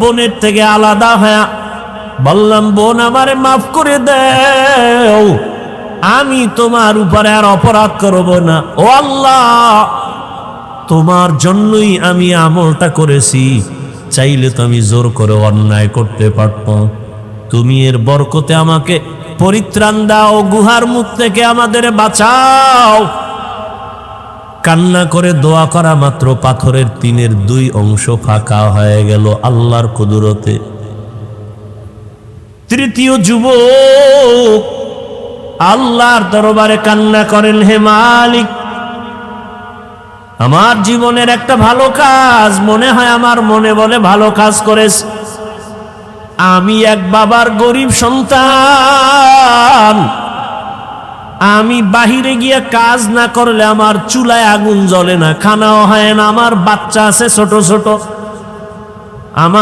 বোনের থেকে আলাদা হয়ে বললাম, বোন আমারে মাফ করে দেও। আমি তোমার উপরে আর অপরাধ করব না। ও আল্লাহ, তোমার জন্যই আমি আমলটা করেছি। চাইলে তো আমি জোর করে অন্যায় করতে পারতাম তুমি এর বরকতে আমাকে পরিত্রাণ দাও, গুহার মুখ থেকে আমাদের বাঁচাও। কান্না করে দোয়া করা মাত্র পাথরের তিনের দুই অংশ ফাঁকা হয়ে গেল আল্লাহর কুদরতে। তৃতীয় যুবক, আল্লাহর দরবারে কান্না করেন, হে মালিক, আমার জীবনের একটা ভালো কাজ মনে হয় আমার মনে বলে ভালো কাজ করেছে। আমি এক বাবার গরিব সন্তান আমি বাহিরে গিয়া কাজ না করলে আমার চুলায় আগুন জ্বলে না, খানাও হয় না, আমার বাচ্চা আছে ছোট ছোট। আমার